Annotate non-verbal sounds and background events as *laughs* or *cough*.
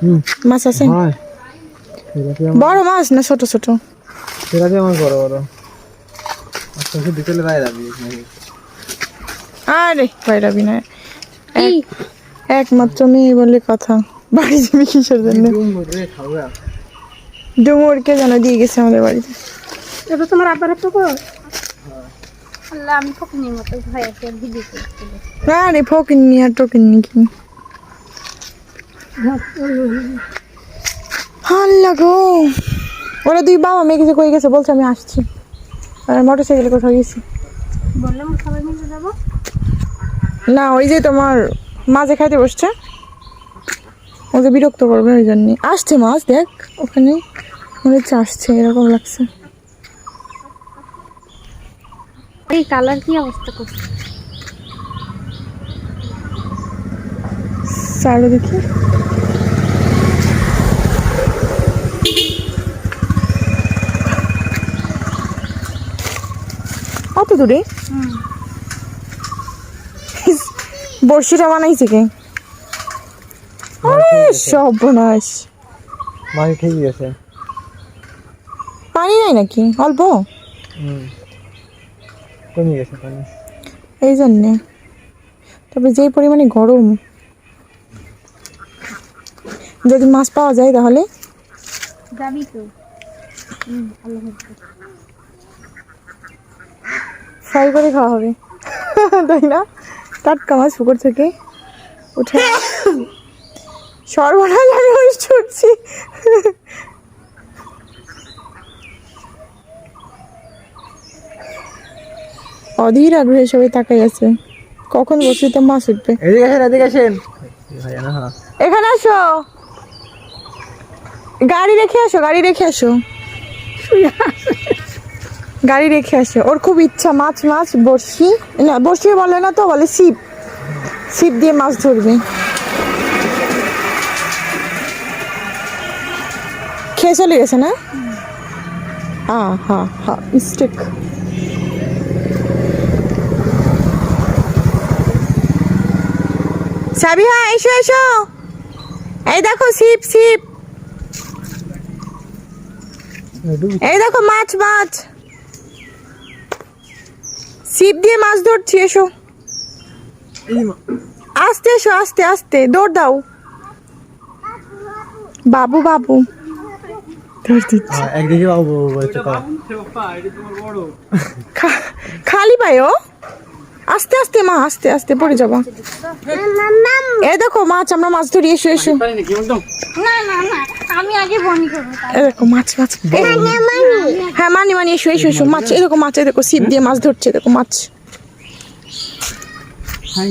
হুম। মাছ আছে? বড় মাছ না ছোট ছোট? তেলাপি আমার বড় বড়। আচ্ছা বিকেলে আরে না। এই। একমাত্র মেয়ে বলে কথা। বাড়ি যাবি কিসের জন্য? ডুমুরকে যেন দিয়ে গেছে আমাদের বাড়িতে। এটা তোমার আব্বার তো করো আল্লাহ আমি ফকিনের মতো ভয় আছে ভিডিও করতে আরে টকিন্নি কি? আল্লাহ গো। ওরা দুই বাবা মেয়ে কিছু কই গেছে? বলছে আমি আসছি। আর মোটর সাইকেলে কোথাও গেছি। বললাম সবাই মিলে যাব? না ওই যে তোমার মাঝে খাইতে বসছে। ওকে বিরক্ত করবে ওই জন্যে। আসছে মাছ দেখ ওখানে। মনে হচ্ছে আসছে এরকম লাগছে। এই কালার কি অবস্থা করছে? চারো দেখি। কত দূরে? বড়শিটা বানাইছে কে? আরে সর্বনাশ। মাছ ঠিকই আছে পানি নাই নাকি? অল্প? কমে গেছে পানি। এই জন্যে। তবে যেই পরিমাণে গরম যদি মাছ পাওয়া যায় তাহলে? যাবি তো। হুম ভালো হবে ফ্রাই করে খাওয়া হবে। *laughs* তাই না? টাটকা মাছ পুকুর থেকে উঠে *laughs* সর্বনাশ আমি ওই ছুটছি। অধীর আগ্রহে সবাই তাকাই আছে। কখন বসিতে মাছ উঠবে? এদিকে আসেন এদিকে আসেন। ভাই না এখানে আসো। গাড়ি রেখে আসো, গাড়ি রেখে আসো। গাড়ি রেখে আসো। ওর খুব ইচ্ছা, মাছ মাছ, বড়শি। না, বড়শি বলে না তো, বলে ছিপ ছিপ দিয়ে মাছ ধরবে। খেয়ে চলে গেছে না? হ্যাঁ হ্যাঁ হ্যাঁ মিস্টেক সাবিহা, এসো এসো। এই দেখো ছিপ ছিপ এই দেখো মাছ মাছ ছিপ দিয়ে মাছ ধরছি এসো আস্তে এসো আস্তে আস্তে দৌড় দাও বাবু বাবু হ্যাঁ খালি পায় ও আস্তে আস্তে মা আস্তে আস্তে পড়ে যাব। এ দেখো মাছ আমরা মাছ ধরি এসো এসো। না না না আমি আগে বমি দেখো মাছ মাছ। হ্যাঁ মানি মানি এসো এসো এসো। মাছ এরকম মাছ দেখো ছিপ দিয়ে মাছ ধরছে দেখো মাছ। হ্যাঁ?